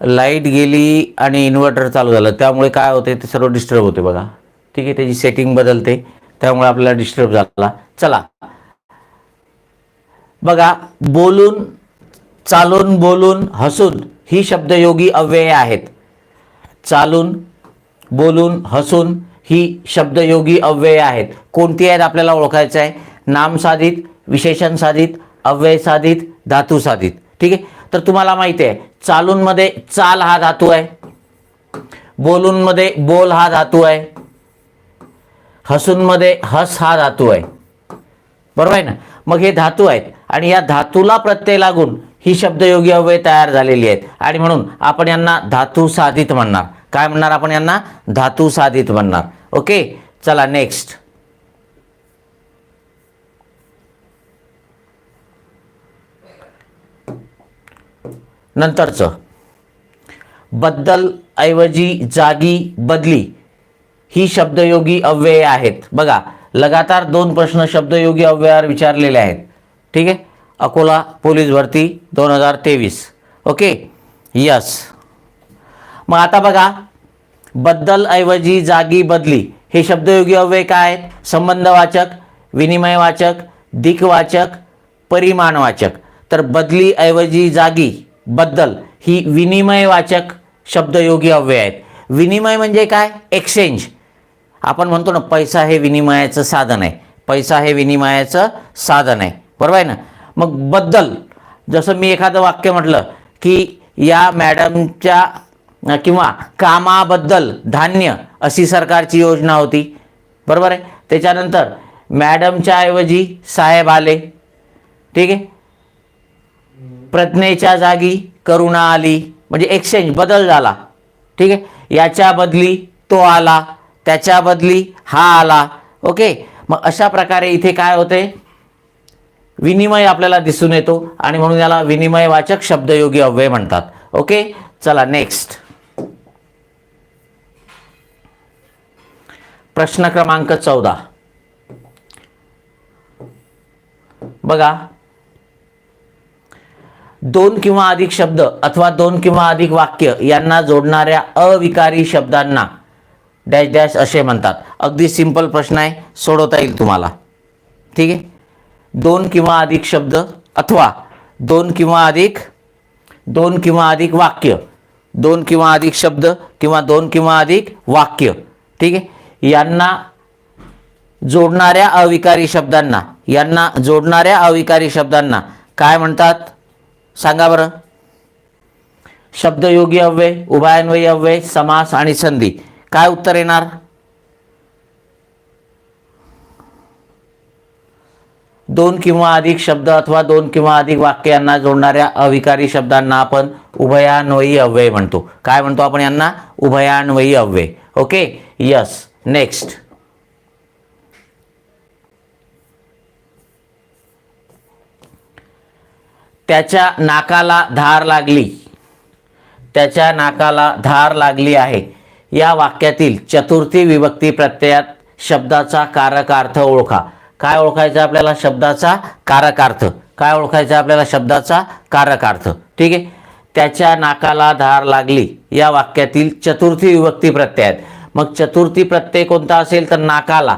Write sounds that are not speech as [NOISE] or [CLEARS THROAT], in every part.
Light गेली आणि inverter चालू झालं. त्यामुळे काय होते ते सर्व डिस्टर्ब होते बघा. ठीक आहे त्याची सेटिंग बदलते. त्यामुळे आपल्याला डिस्टर्ब झाला. चला. बघा बोलून चालून बोलून हसून ही शब्दयोगी अव्यय आहेत. चालून बोलून हसून ही शब्दयोगी अव्यय आहेत. कोणती आहेत आपल्याला ओळखायचं आहे नाम साधित विशेषण साधित अव्यय साधित धातू साधित. ठीक आहे? तर तुम्हाला माहिती आहे चालूंमध्ये चाल हा धातू आहे बोलूंमध्ये बोल हा धातू आहे हसूंमध्ये हस हा धातू आहे. बरोबर आहे ना? मग हे धातू आहेत आणि या धातूला प्रत्यय लागून ही शब्दयोगी अव्यय तयार झालेली आहेत. आणि म्हणून आपण यांना धातू साधित म्हणणार. काय म्हणणार आपण यांना? धातू साधित म्हणणार. ओके? चला नेक्स्ट नंतरचं. बद्दल ऐवजी जागी बदली ही शब्दयोगी अव्यय आहेत. बघा लगातार दोन प्रश्न शब्दयोगी अव्ययावर विचारलेले आहेत. ठीक आहे? अकोला पोलीस भरती दोन हजार तेवीस. ओके? यस. मग आता बघा बद्दल ऐवजी जागी बदली हे शब्दयोगी अव्यय काय आहेत? संबंधवाचक विनिमयवाचक दिक्वाचक परिमाणवाचक. तर बदली ऐवजी जागी बद्दल. ही विनिमयवाचक शब्दयोगी अव्यय आहेत. विनिमय म्हणजे काय? एक्सचेंज आपण म्हणतो ना पैसा हे विनिमयाचं साधन आहे. पैसा हे विनिमयाचं साधन आहे. बरोबर आहे ना? मग बद्दल जसं मी एखादं वाक्य म्हटलं की या मॅडमच्या किंवा कामाबद्दल धान्य अशी सरकारची योजना होती. बरोबर आहे? त्याच्यानंतर मॅडमच्या ऐवजी साहेब आले. ठीक आहे? प्रज्ञेच्या जागी करुणा आली. म्हणजे एक्सचेंज बदल झाला. ठीक आहे? याच्या बदली तो आला त्याच्या बदली हा आला. ओके मग अशा प्रकारे इथे काय होते? विनिमय आपल्याला दिसून येतो आणि म्हणून याला विनिमयवाचक शब्दयोगी अव्यय म्हणतात. ओके चला नेक्स्ट प्रश्न क्रमांक चौदा. बघा दोन किंवा अधिक शब्द अथवा दोन किंवा अधिक वाक्य यांना जोडणाऱ्या अविकारी शब्दांना डॅश डॅश असे म्हणतात. अगदी सिंपल प्रश्न आहे सोडवता येईल तुम्हाला. ठीक आहे? दोन किंवा अधिक शब्द अथवा दोन किंवा अधिक दोन किंवा अधिक वाक्य दोन किंवा अधिक शब्द किंवा दोन किंवा अधिक वाक्य ठीक आहे? यांना जोडणाऱ्या अविकारी शब्दांना यांना जोडणाऱ्या अविकारी शब्दांना काय म्हणतात? सांगा बरं. शब्दयोगी अव्यय उभयान्वयी अव्यय समास आणि संधी. काय उत्तर येणार? दोन किंवा अधिक शब्द अथवा दोन किंवा अधिक वाक्यांना जोडणाऱ्या अविकारी शब्दांना आपण उभयान्वयी अव्यय म्हणतो. काय म्हणतो आपण यांना? उभयान्वयी अव्यय. ओके? यस नेक्स्ट त्याच्या नाकाला धार लागली. त्याच्या नाकाला धार लागली आहे. या वाक्यातील चतुर्थी विभक्ती प्रत्ययात शब्दाचा कारकार्थ ओळखा. काय ओळखायचं आपल्याला शब्दाचा कारकार्थ? काय ओळखायचं आपल्याला शब्दाचा कारकार्थ? ठीक आहे? त्याच्या नाकाला धार लागली. या वाक्यातील चतुर्थी विभक्ती प्रत्यय आहेत मग चतुर्थी प्रत्यय कोणता असेल तर नाकाला.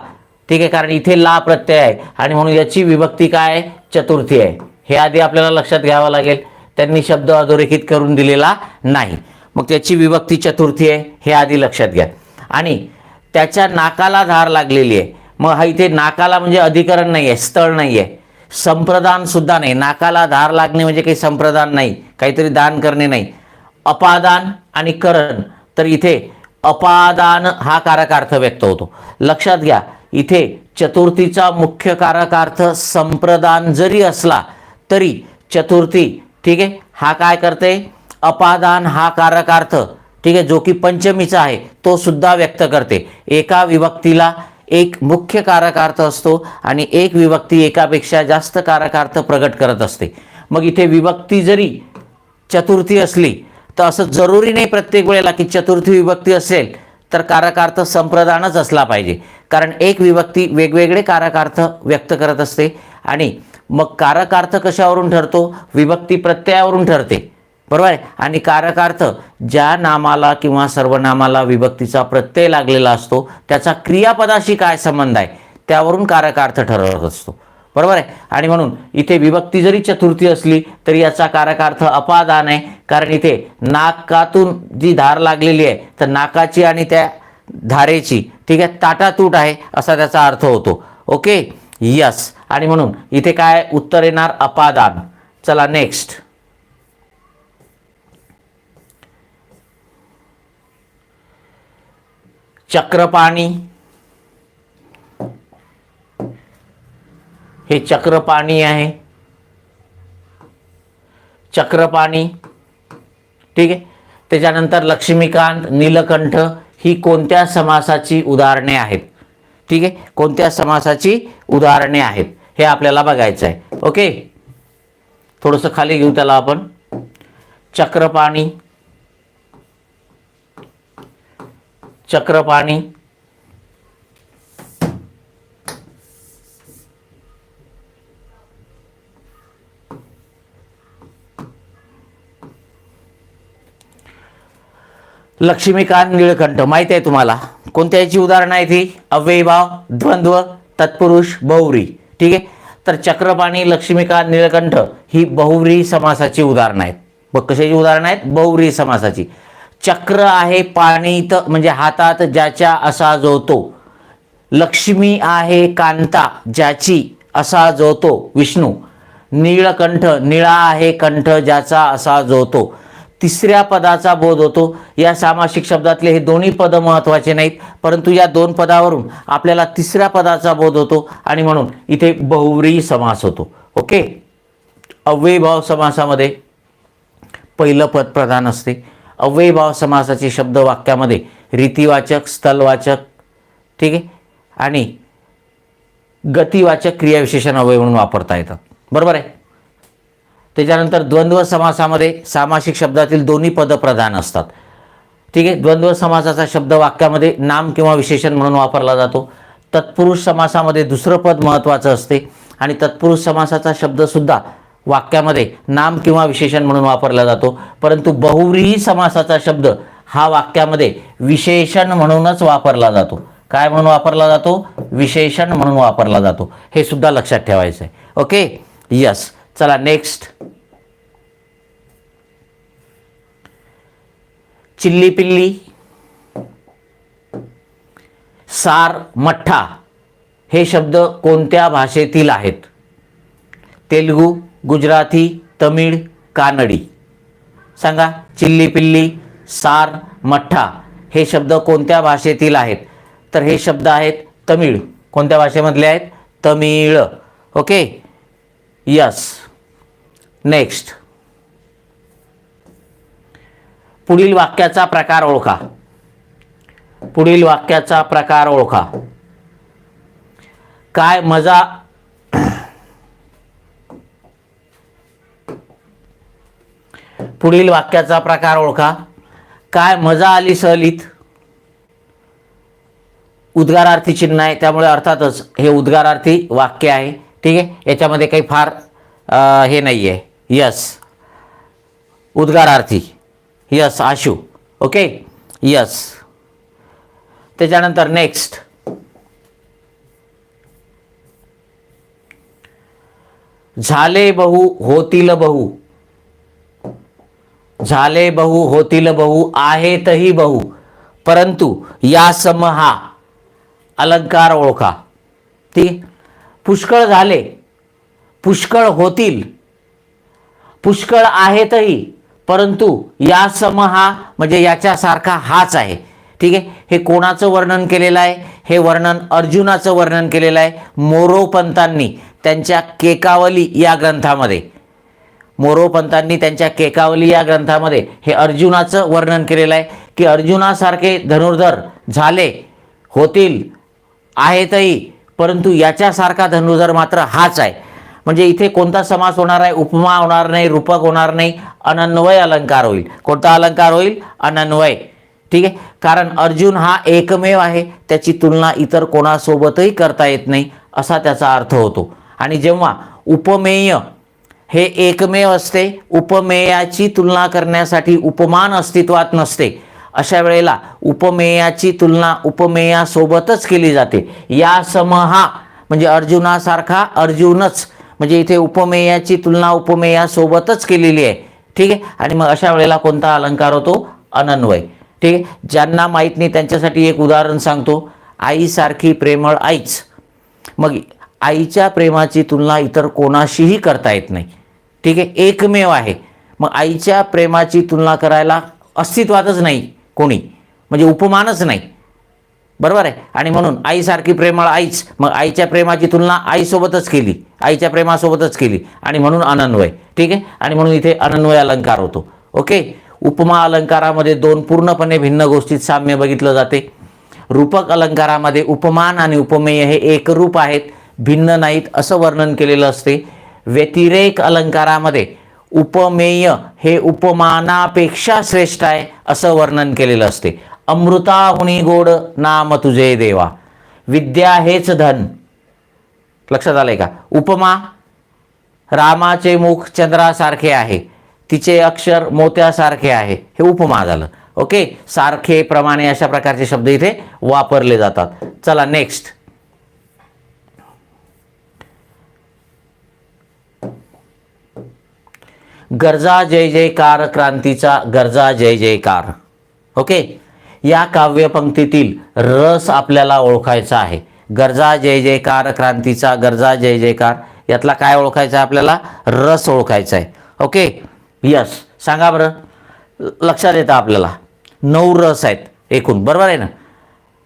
ठीक आहे? कारण इथे ला प्रत्यय आहे आणि म्हणून याची विभक्ती काय आहे? चतुर्थी आहे. हे आधी आपल्याला लक्षात घ्यावं लागेल. त्यांनी शब्द अधोरेखित करून दिलेला नाही. मग त्याची विभक्ती चतुर्थी आहे हे आधी लक्षात घ्या. आणि त्याच्या नाकाला धार लागलेली आहे. मग हा इथे नाकाला म्हणजे अधिकरण नाही आहे स्थळ नाही आहे संप्रदान सुद्धा नाही. नाकाला धार लागणे म्हणजे काही संप्रदान नाही काहीतरी दान करणे नाही. अपादान आणि करण. तर इथे अपादान हा कारकार्थ व्यक्त होतो. लक्षात घ्या इथे चतुर्थीचा मुख्य कारकार्थ संप्रदान जरी असला तरी चतुर्थी ठीक आहे? हा काय करते अपादान हा कारकार्थ ठीक आहे? जो की पंचमीचा आहे तो सुद्धा व्यक्त करते. एका विभक्तीला एक मुख्य कारकार्थ असतो आणि एक विभक्ती एकापेक्षा जास्त कारकार्थ प्रगट करत असते. मग इथे विभक्ती जरी चतुर्थी असली तर असं जरुरी नाही प्रत्येक वेळेला की चतुर्थी विभक्ती असेल तर कारकार्थ संप्रदानच असला पाहिजे. कारण एक विभक्ती वेगवेगळे कारकार्थ व्यक्त करत असते आणि मग कारकार्थ कशावरून ठरतो? विभक्ती प्रत्ययावरून ठरते. बरोबर आहे? आणि कारकार्थ ज्या नामाला किंवा सर्वनामाला विभक्तीचा प्रत्यय लागलेला असतो त्याचा क्रियापदाशी काय संबंध आहे? त्यावरून कारकार्थ ठरत असतो. बरोबर आहे? आणि म्हणून इथे विभक्ती जरी चतुर्थी असली तरी याचा कारकार्थ अपादान आहे. कारण इथे नाकातून जी धार लागलेली आहे तर नाकाची आणि त्या धारेची ठीक आहे? ताटातूट आहे असा त्याचा अर्थ होतो. ओके? यस. आणि म्हणून इथे काय उत्तर येणार? अपादान. चला नेक्स्ट चक्रपाणी. हे चक्रपाणी आहे. चक्रपाणी. ठीक आहे? त्याच्यानंतर लक्ष्मीकांत नीलकंठ ही कोणत्या समासाची उदाहरणे आहेत? ठीक आहे? कोणत्या समासाची उदाहरणे आहेत? हे आपल्याला बघायचं आहे. ओके? थोडंसं खाली घेऊ त्याला आपण. चक्रपाणी. चक्रपाणी. लक्ष्मीकांत निळकंठ माहिती आहे तुम्हाला? कोणत्या याची उदाहरणं आहे ती अव्ययभाव द्वंद्व तत्पुरुष बहुव्री ठीक आहे? तर चक्रपाणी लक्ष्मीकांत नीलकंठ ही बहुव्री समासाची उदाहरणं आहेत. बघ कशाची उदाहरणं आहेत? बहुव्री समासाची. चक्र आहे पाणी तर म्हणजे हातात ज्याच्या असा जो तो. लक्ष्मी आहे कांता ज्याची असा जो तो. विष्णू. नीळकंठ निळा आहे कंठ ज्याचा असा जो तो. तिसऱ्या पदाचा बोध होतो. या सामासिक शब्दातले हे दोन्ही पद महत्त्वाचे नाहीत. परंतु या दोन पदावरून आपल्याला तिसऱ्या पदाचा बोध होतो आणि म्हणून इथे बहुव्रीही समास होतो. ओके? अव्ययभाव समासामध्ये पहिलं पद प्रधान असते. अव्ययभाव समासाचे शब्द वाक्यामध्ये रीतिवाचक स्थलवाचक ठीक आहे? आणि गतिवाचक क्रियाविशेषण अवयव म्हणून वापरता येतात बरोबर आहे? त्याच्यानंतर द्वंद्व समासामध्ये सामासिक शब्दातील दोन्ही पद प्रधान असतात. ठीक आहे? द्वंद्व समासाचा शब्द वाक्यामध्ये नाम किंवा विशेषण म्हणून वापरला जातो. तत्पुरुष समासामध्ये दुसरं पद महत्त्वाचं असते आणि तत्पुरुष समासाचा शब्दसुद्धा वाक्यामध्ये नाम किंवा विशेषण म्हणून वापरला जातो. परंतु बहुव्रीही समासाचा शब्द हा वाक्यामध्ये विशेषण म्हणूनच वापरला जातो. काय म्हणून वापरला जातो? विशेषण म्हणून वापरला जातो. हे सुद्धा लक्षात ठेवायचं आहे ओके? यस चला नेक्स्ट चिल्ली पिल्ली सार मठ्ठा हे शब्द कोणत्या भाषेतील आहेत? तेलुगू गुजराती तमिळ कानडी. सांगा चिल्ली पिल्ली सार मठ्ठा हे शब्द कोणत्या भाषेतील आहेत? तर हे शब्द आहेत तमिळ. कोणत्या भाषेमधले आहेत? तमिळ. ओके? यस. नेक्स्ट. पुढील वाक्याचा प्रकार ओळखा. पुढील वाक्याचा प्रकार ओळखा. काय मजा? पुढील वाक्याचा प्रकार ओळखा. काय मजा आली सहलीत उद्गारार्थी चिन्ह आहे त्यामुळे अर्थातच हे उद्गारार्थी वाक्य आहे. ठीक आहे? याच्यामध्ये काही फार आ, हे नाही आहे यस उद्गारार्थी. यस आशू ओके यस त्याच्यानंतर नेक्स्ट झाले बहु होतील बहु झाले बहु होतील बहु आहेतही बहु परंतु या सम हा अलंकार ओळखा ठीक पुष्कळ झाले पुष्कळ होतील पुष्कळ आहेतही परंतु या सम हा म्हणजे याच्यासारखा हाच आहे. ठीक आहे? हे कोणाचं वर्णन केलेलं आहे? हे वर्णन अर्जुनाचं वर्णन केलेलं आहे. मोरोपंतांनी त्यांच्या केकावली या ग्रंथामध्ये. मोरोपंतांनी त्यांच्या केकावली या ग्रंथामध्ये हे अर्जुनाचं वर्णन केलेलं आहे की अर्जुनासारखे धनुर्धर झाले होतील आहेतही परंतु याच्यासारखा धनुर्धर मात्र हाच आहे. म्हणजे इथे कोणता समास होणार आहे? उपमा होणार नाही रूपक होणार नाही अनन्वय अलंकार होईल. कोणता अलंकार होईल? अनन्वय. ठीक आहे? कारण अर्जुन हा एकमेव आहे. त्याची तुलना इतर कोणासोबतही करता येत नाही असा त्याचा अर्थ होतो. आणि जेव्हा उपमेय हे एकमेव असते उपमेयाची तुलना करण्यासाठी उपमान अस्तित्वात नसते अशा वेळेला उपमेयाची तुलना उपमेयासोबतच केली जाते. या समहा म्हणजे अर्जुनासारखा अर्जुनच म्हणजे इथे उपमेयाची तुलना उपमेयासोबतच केलेली आहे. ठीक आहे? आणि मग अशा वेळेला कोणता अलंकार होतो? अनन्वय. ठीक आहे? ज्यांना माहीत नाही त्यांच्यासाठी एक उदाहरण सांगतो. आईसारखी प्रेमळ आईच. मग आईच्या प्रेमाची तुलना इतर कोणाशीही करता येत नाही. ठीक आहे? एकमेव आहे. मग आईच्या प्रेमाची तुलना करायला अस्तित्वातच नाही कोणी. म्हणजे उपमानच नाही. बरोबर आहे? आणि म्हणून आईसारखी प्रेमळ आईच मग आईच्या प्रेमाची तुलना आईसोबतच केली आईच्या प्रेमासोबतच केली. आणि म्हणून अनन्वय ठीक आहे? आणि म्हणून इथे अनन्वय अलंकार होतो. ओके? उपमा अलंकारामध्ये दोन पूर्णपणे भिन्न गोष्टीत साम्य बघितलं जाते. रूपक अलंकारामध्ये उपमान आणि उपमेय हे एकरूप आहेत भिन्न नाहीत असं वर्णन केलेलं असते. व्यतिरेक अलंकारामध्ये उपमेय हे उपमानापेक्षा श्रेष्ठ आहे असं वर्णन केलेलं असते. अमृताहुनी गोड नाम तुझे देवा विद्या हेच धन लक्षात आलंय का उपमा रामाचे मुख चंद्रासारखे आहे तिचे अक्षर मोत्यासारखे आहे हे उपमा झालं ओके सारखे प्रमाणे अशा प्रकारचे शब्द इथे वापरले जातात चला नेक्स्ट गरजा जय जयकार क्रांतीचा गरजा जय जयकार ओके या काव्यपंक्तीतील रस आपल्याला ओळखायचा आहे. गरजा जय जयकार क्रांतीचा गरजा जय जयकार यातला काय ओळखायचा आहे आपल्याला? रस ओळखायचा आहे. ओके? यस सांगा बरं. लक्षात येतं आपल्याला. नऊ रस आहेत एकूण. बरोबर आहे ना?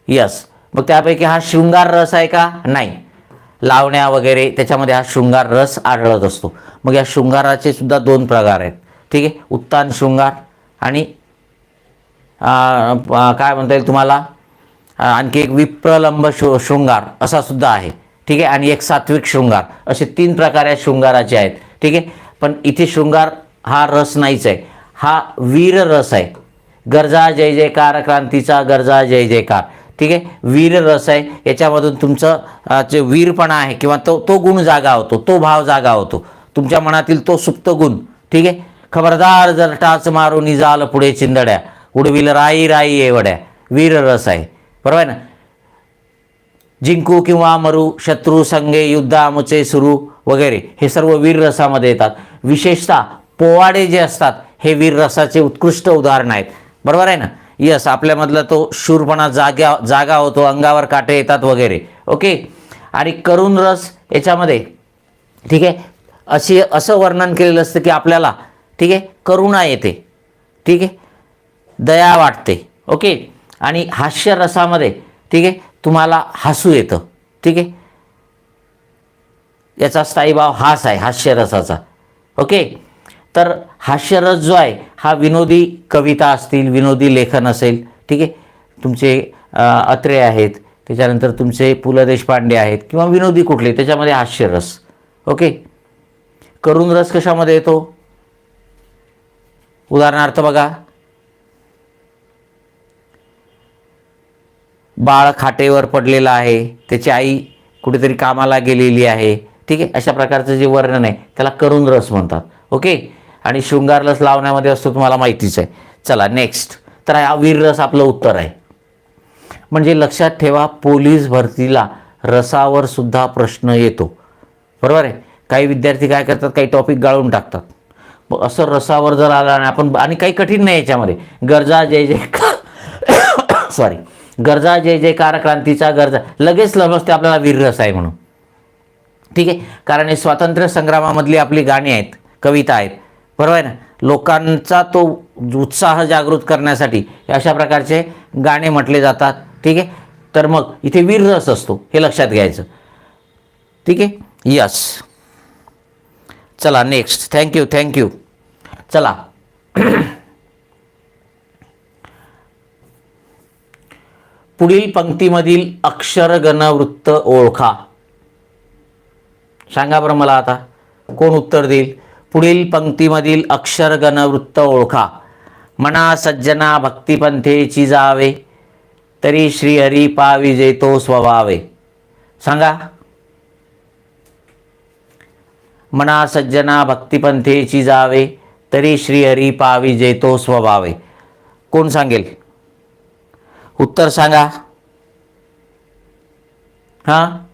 यस मग त्यापैकी हा शृंगार रस आहे का? नाही. लावण्या वगैरे त्याच्यामध्ये हा शृंगार रस आढळत असतो. मग या शृंगाराचे सुद्धा दोन प्रकार आहेत. ठीक आहे? उत्तान शृंगार आणि काय म्हणता येईल तुम्हाला? आणखी एक विप्रलंब शृ शृंगार असा सुद्धा आहे. ठीक आहे? आणि एक सात्विक शृंगार. असे तीन प्रकार या शृंगाराचे आहेत. ठीक आहे? पण इथे शृंगार हा रस नाहीच आहे. हा वीर रस आहे. गरजा जय जयकार क्रांतीचा गरजा जय जयकार. ठीक आहे? वीर रस आहे. याच्यामधून तुमचं जे वीरपणा आहे किंवा तो तो गुण जागा होतो तो भाव जागा होतो. तुमच्या मनातील तो सुप्त गुण. ठीक आहे? खबरदार जर टाच मारून निजाल पुढे चिंदड्या. उडविल राई राई एवढ्या वीर रस आहे बरोबर आहे ना जिंकू किंवा मरू शत्रू संगे युद्ध आमचे सुरू वगैरे हे सर्व वीर रसामध्ये येतात विशेषतः पोवाडे जे असतात हे वीर रसाचे उत्कृष्ट उदाहरण आहेत बरोबर आहे ना यस आपल्यामधला तो शूरपणा जाग्या जागा होतो अंगावर काटे येतात वगैरे ओके आणि करुण रस याच्यामध्ये ठीक आहे अशी असं वर्णन केलेलं असतं की आपल्याला ठीक आहे करुणा येते ठीक आहे दया वाटते. ओके? आणि हास्यरसामध्ये ठीक आहे तुम्हाला हसू येतं. ठीक आहे? याचा स्थायीभाव हास आहे हास्यरसाचा ओके? तर हास्यरस जो आहे हा विनोदी कविता असतील विनोदी लेखन असेल ठीक आहे? तुमचे अत्रे आहेत त्याच्यानंतर तुमचे पु ल देशपांडे आहेत किंवा विनोदी कुठले त्याच्यामध्ये हास्यरस ओके? करुण रस कशामध्ये येतो? उदाहरणार्थ बघा बाळ खाटेवर पडलेलं आहे त्याची आई कुठेतरी कामाला गेलेली आहे. ठीक आहे? अशा प्रकारचं जे वर्णन आहे त्याला करुण रस म्हणतात. ओके? आणि शृंगार रस लावण्यामध्ये असतो तुम्हाला माहितीच आहे. चला नेक्स्ट तर हा वीर रस आपलं उत्तर आहे. म्हणजे लक्षात ठेवा पोलीस भरतीला रसावर सुद्धा प्रश्न येतो. बरोबर आहे? काही विद्यार्थी काय करतात? काही टॉपिक गाळून टाकतात. मग असं रसावर जर आला आणि आपण आणि काही कठीण नाही याच्यामध्ये. गरजा जय जय [COUGHS] सॉरी गरजा जय जयकार क्रांतीचा गरजा. लगेच समजते आपल्याला वीररस आहे म्हणून. ठीक आहे? कारण हे स्वातंत्र्य संग्रामामधली आपली गाणी आहेत कविता आहेत. बरोबर आहे ना? लोकांचा तो उत्साह जागृत करण्यासाठी अशा प्रकारचे गाणे म्हटले जातात. ठीक आहे? तर मग इथे वीररस असतो हे लक्षात घ्यायचं. ठीक आहे? यस चला नेक्स्ट थँक्यू थँक्यू चला. [CLEARS THROAT] पुढील पंक्तीमधील अक्षरगण वृत्त ओळखा. सांगा बरं मला आता कोण उत्तर देईल? पुढील पंक्तीमधील अक्षरगण वृत्त ओळखा. मना सज्जना भक्तिपंथेची जावे तरी श्रीहरी पावी जेतो स्वभावे. सांगा. मना सज्जना भक्तिपंथेची जावे तरी श्रीहरी पावी जेतो स्वभावे. कोण सांगेल? उत्तर सांगा. हां?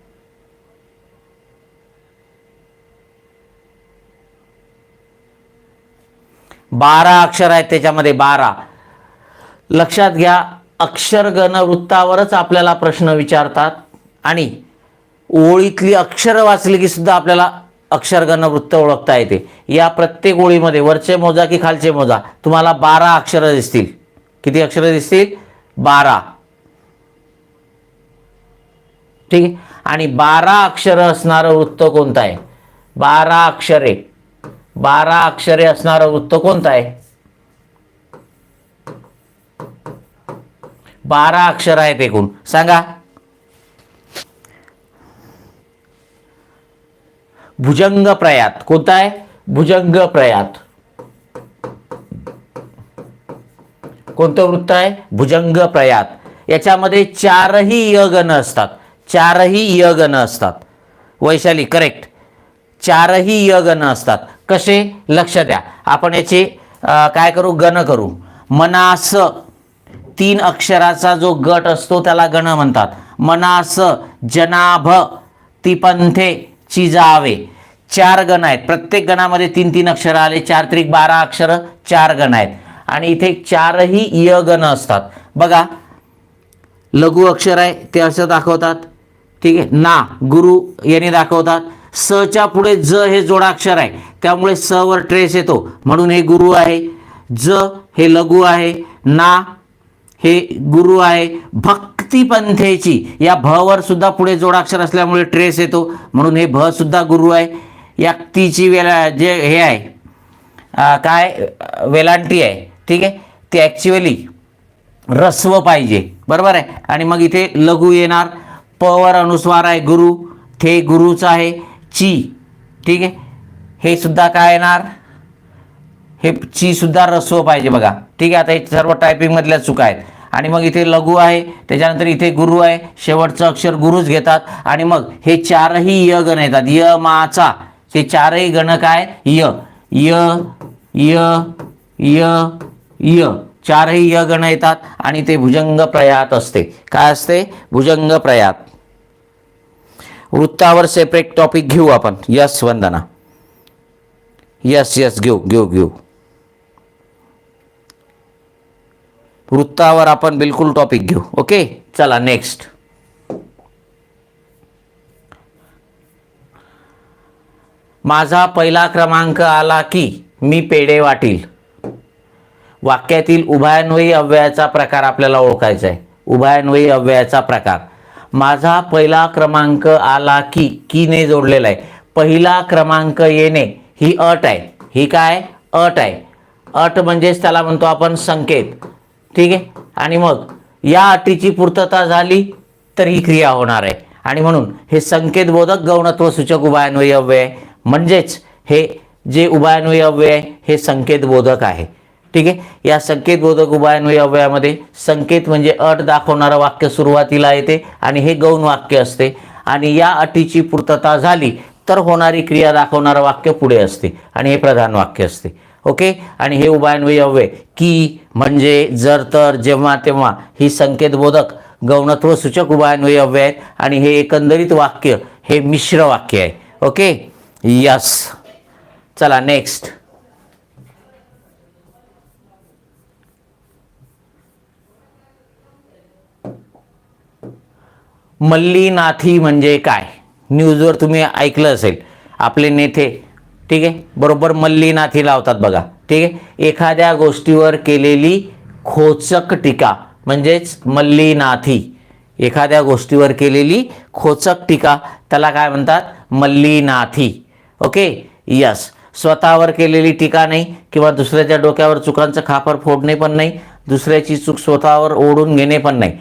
बारा अक्षर आहेत त्याच्यामध्ये बारा. लक्षात घ्या अक्षरगण वृत्तावरच आपल्याला प्रश्न विचारतात आणि ओळीतली अक्षरं वाचली की सुद्धा आपल्याला अक्षरगण वृत्त ओळखता येते. या प्रत्येक ओळीमध्ये वरचे मोजा की खालचे मोजा तुम्हाला बारा अक्षरं दिसतील. किती अक्षरं दिसतील? बारा. ठीक आहे? आणि बारा अक्षरं असणारं वृत्त कोणतं आहे? बारा अक्षरे. बारा अक्षरे असणारं वृत्त कोणतं आहे? बारा अक्षर आहेत एकूण. सांगा. भुजंग प्रयात कोणता आहे? भुजंग प्रयात कोणतं वृत्त आहे? भुजंग प्रयात याच्यामध्ये चारही यगण असतात. चारही यगण असतात. वैशाली करेक्ट चारही यगण असतात. कसे? लक्ष द्या. आपण याचे काय करू? गण करू. मनास तीन अक्षराचा जो गट असतो त्याला गण म्हणतात. मनास जनाभ तिपंथे चिजावे. चार गण आहेत. प्रत्येक गणामध्ये तीन तीन अक्षरं आले. चार त्रिक बारा अक्षरं चार गण आहेत. आणि इथे चारही य गण असतात. बघा लघु अक्षर आहे ते असं दाखवतात. ठीक आहे ना गुरु यांनी दाखवतात. सच्या पुढे ज हे जोडाक्षर आहे. त्यामुळे स वर ट्रेस येतो. म्हणून हे गुरु आहे ज हे लघु आहे ना हे गुरु आहे. भक्तिपंथेची या भवर सुद्धा पुढे जोडाक्षर असल्यामुळे ट्रेस येतो. म्हणून हे भ सुद्धा गुरु आहे. या तीची वेला जे हे आहे काय वेलांटी आहे. ठीक आहे? ते ॲक्च्युअली रस्व पाहिजे. बरोबर आहे? आणि मग इथे लघु येणार. पवर अनुस्वार आहे गुरु. थे गुरुच आहे ची. ठीक आहे? हे सुद्धा काय येणार? हे ची सुद्धा रस्व पाहिजे बघा. ठीक आहे? आता हे सर्व टायपिंगमधल्या चुका आहेत. आणि मग इथे लघु आहे. त्याच्यानंतर इथे गुरु आहे. शेवटचं अक्षर गुरुच घेतात. आणि मग हे चारही य गण येतात. य माचा हे चारही गण काय? य. य य य य. चारही य गण येतात आणि ते भुजंग प्रयात असते. काय असते? भुजंग प्रयात वृत्तावर सेपरेट टॉपिक घेऊ आपण. यस वंदना. यस यस घेऊ घेऊ घेऊ. वृत्तावर आपण बिलकुल टॉपिक घेऊ. ओके चला नेक्स्ट माझा पहिला क्रमांक आला की मी पेढे वाटील. वाक्यातील उभयान्वयी अव्ययाचा प्रकार आपल्याला ओळखायचा आहे उभयान्वयी अव्ययाचा प्रकार. माझा पहिला क्रमांक आला की कीने जोडलेला आहे पहिला क्रमांक येणे ही अट आहे. ही काय? अट आहे. अट म्हणजेच त्याला म्हणतो आपण संकेत. ठीक आहे? आणि मग या अटीची पूर्तता झाली तर ही क्रिया होणार आहे. आणि म्हणून हे संकेतबोधक गौणत्व सूचक उभयान्वयी अव्यय म्हणजेच हे जे उभयान्वयी अव्यय आहे हे संकेतबोधक आहे. ठीक आहे? या संकेतबोधक उभयान्वयी अवयामध्ये संकेत म्हणजे अट दाखवणारं वाक्य सुरुवातीला येते आणि हे गौण वाक्य असते. आणि या अटीची पूर्तता झाली तर होणारी क्रिया दाखवणारं वाक्य पुढे असते आणि हे प्रधान वाक्य असते. ओके? आणि हे उभयान्वयी अव्यय की म्हणजे जर तर जेव्हा तेव्हा. ही संकेतबोधक गौणत्व सूचक उभयान्वयी अव्यय आहेत आणि हे एकंदरीत वाक्य हे मिश्र वाक्य आहे. ओके? यस चला नेक्स्ट मल्लीनाथी म्हणजे काय? न्यूजवर तुम्ही ऐकलं असेल. आपले नेते ठीक आहे? बरोबर मल्लीनाथी लावतात बघा. ठीक आहे? एखाद्या गोष्टीवर केलेली खोचक टीका म्हणजेच मल्लीनाथी. एखाद्या गोष्टीवर केलेली खोचक टीका त्याला काय म्हणतात? मल्लीनाथी. ओके? यस स्वतःवर केलेली टीका नाही किंवा दुसऱ्याच्या डोक्यावर चुकांचं खापर फोडणे पण नाही दुसऱ्याची चूक स्वतःवर ओढून घेणे पण नाही.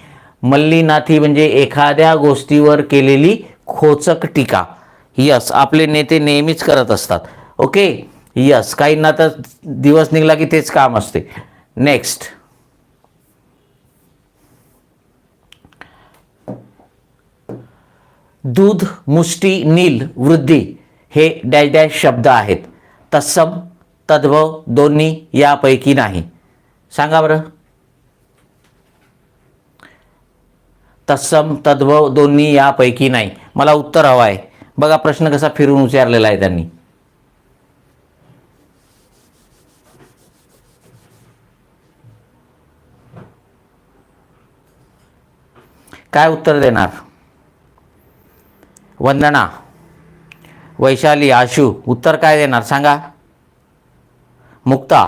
मल्लीनाथी म्हणजे एखाद्या गोष्टीवर केलेली खोचक टीका. यस आपले नेते नेहमीच करत असतात. ओके? यस काहींना तर दिवस निघला की तेच काम असते. नेक्स्ट. दूध मुष्टी नील वृद्धी हे डॅश डॅश शब्द आहेत. तत्सम तद्भव दोन्ही यापैकी नाही. सांगा बरं. तत्सम तद्भव दोन्ही यापैकी नाही. मला उत्तर हवं आहे. बघा प्रश्न कसा फिरून विचारलेला आहे त्यांनी. काय उत्तर देणार? वंदना वैशाली आशू उत्तर काय देणार सांगा? मुक्ता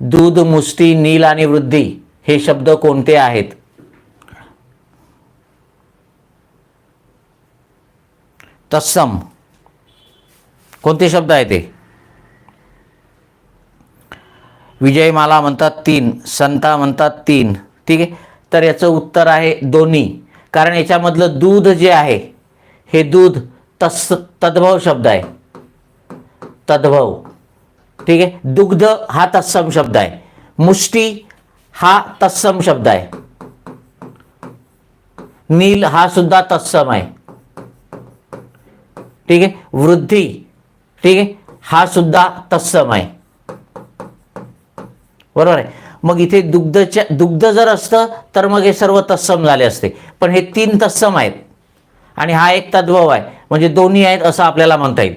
दूध मुष्टी नील आणि वृद्धी हे शब्द कोणते आहेत? तत्सम. कोणते शब्द आहे ते? विजयमाला म्हणतात तीन संता म्हणतात तीन. ठीक आहे? तर याचं उत्तर आहे दोन्ही. कारण याच्यामधलं दूध जे आहे हे दूध तस् तद्भव शब्द आहे. तद्भव. ठीक आहे? दुग्ध हा तत्सम शब्द आहे. मुष्टी हा तत्सम शब्द आहे. नील हा सुद्धा तत्सम आहे. ठीक आहे? वृद्धी. ठीक आहे? हा सुद्धा तत्सम आहे बरोबर आहे? मग इथे दुग्धच्या दुग्ध जर असतं तर मग हे सर्व तत्सम झाले असते. पण हे तीन तत्सम आहेत. आणि हा एक तद्भव आहे. म्हणजे दोन्ही आहेत असं आपल्याला म्हणता येईल.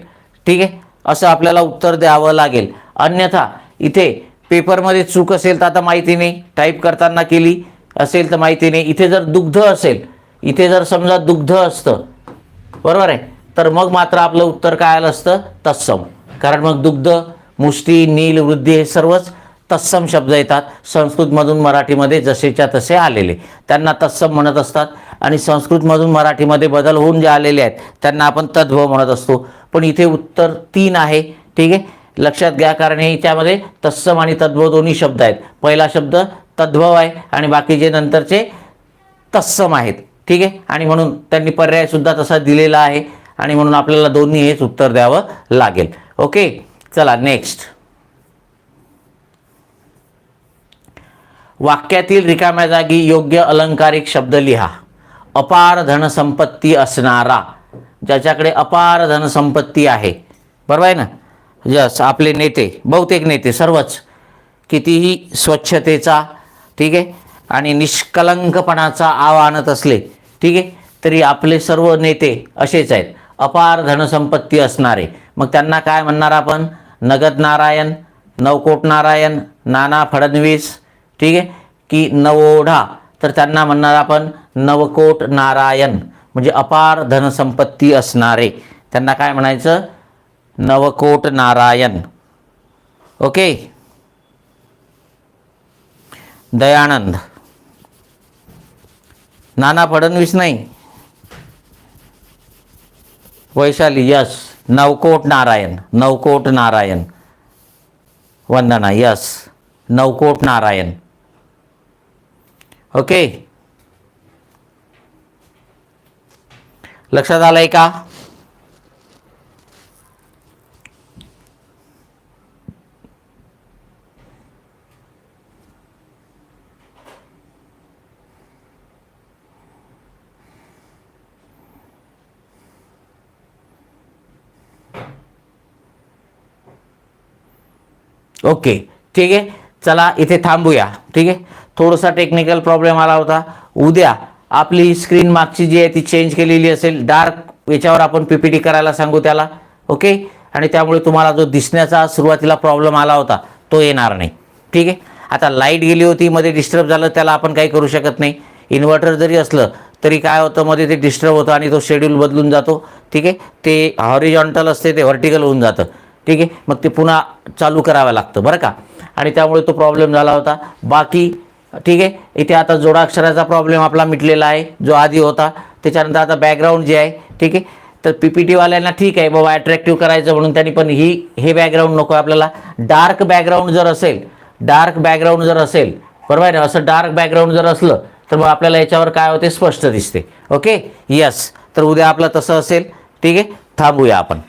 ठीक आहे? असं आपल्याला उत्तर द्यावं लागेल. अन्यथा इथे पेपरमध्ये चूक असेल तर आता माहिती नाही. टाईप करताना केली असेल तर माहिती नाही. इथे जर दुग्ध असेल इथे जर समजा दुग्ध असतं बरोबर आहे? तर मग मात्र आपलं उत्तर काय आलं असतं? तत्सम. कारण मग दुग्ध मुष्टी नील वृद्धी हे सर्वच तत्सम शब्द येतात. संस्कृतमधून मराठीमध्ये जसेच्या तसे आलेले. त्यांना तत्सम म्हणत असतात. आणि संस्कृतमधून मराठीमध्ये बदल होऊन जे आलेले आहेत त्यांना आपण तद्भव म्हणत असतो. पण इथे उत्तर तीन आहे. ठीक आहे? लक्षात घ्या कारण हे याच्यामध्ये तत्सम आणि तद्भव दोन्ही शब्द आहेत. पहिला शब्द तद्भव आहे आणि बाकीचे नंतरचे तत्सम आहेत. ठीक आहे? आणि म्हणून त्यांनी पर्यायसुद्धा तसा दिलेला आहे. आणि म्हणून आपल्याला दोन्ही हेच उत्तर द्यावं लागेल. ओके? चला नेक्स्ट वाक्यातील रिकाम्या जागी योग्य अलंकारिक शब्द लिहा. अपार धनसंपत्ती असणारा. ज्याच्याकडे अपार धनसंपत्ती आहे. बरोबर आहे ना? यस आपले नेते बहुतेक नेते सर्वच. कितीही स्वच्छतेचा ठीक आहे? आणि निष्कलंकपणाचा आव आणत असले ठीक आहे? तरी आपले सर्व नेते असेच आहेत. अपार धनसंपत्ती असणारे. मग त्यांना काय म्हणणार आपण? नगद नारायण नवकोट नारायण नाना फडणवीस ठीक आहे? की नवोढा तर त्यांना म्हणणार आपण नवकोट नारायण. म्हणजे अपार धनसंपत्ती असणारे. त्यांना काय म्हणायचं? नवकोट नारायण. ओके? दयानंद. नाना फडणवीस नाही. वैशाली यस. नवकोट नारायण. नवकोट नारायण. वंदना यस. नवकोट नारायण. ओके. लक्षात आलं आहे का? ओके ठीक आहे. चला इथे थांबूया ठीक आहे. थोडासा टेक्निकल प्रॉब्लेम आला होता. उद्या आपली स्क्रीन मागची जी आहे ती चेंज केलेली असेल. डार्क याच्यावर आपण पी पी करायला सांगू त्याला ओके? आणि त्यामुळे तुम्हाला जो दिसण्याचा सुरुवातीला प्रॉब्लेम आला होता तो येणार नाही ठीक आहे? आता लाइट गेली होती मध्ये डिस्टर्ब झालं त्याला आपण काही करू शकत नाही. इन्व्हर्टर जरी असलं तरी काय होतं मध्ये ते डिस्टर्ब होतं आणि तो शेड्यूल बदलून जातो ठीक आहे? ते हॉरिजॉन्टल असते ते व्हर्टिकल होऊन जातं. ठीक आहे? मग ते पुन्हा चालू करावं लागतं बरं का? आणि त्यामुळे तो प्रॉब्लेम झाला होता. बाकी ठीक आहे? इथे आता जोडाक्षराचा प्रॉब्लेम आपला मिटलेला आहे जो आधी होता. त्याच्यानंतर आता बॅकग्राऊंड जे आहे ठीक आहे? तर पी पी टीवाल्यांना ठीक आहे बाबा अट्रॅक्टिव्ह करायचं म्हणून त्यांनी पण ही हे बॅकग्राऊंड नको आहे आपल्याला. डार्क बॅकग्राऊंड जर असेल डार्क बॅकग्राऊंड जर असेल बरोबर आहे ना? असं डार्क बॅकग्राऊंड जर असलं तर मग आपल्याला याच्यावर काय होते? स्पष्ट दिसते. ओके यस तर उद्या आपलं तसं असेल ठीक आहे? थांबूया आपण.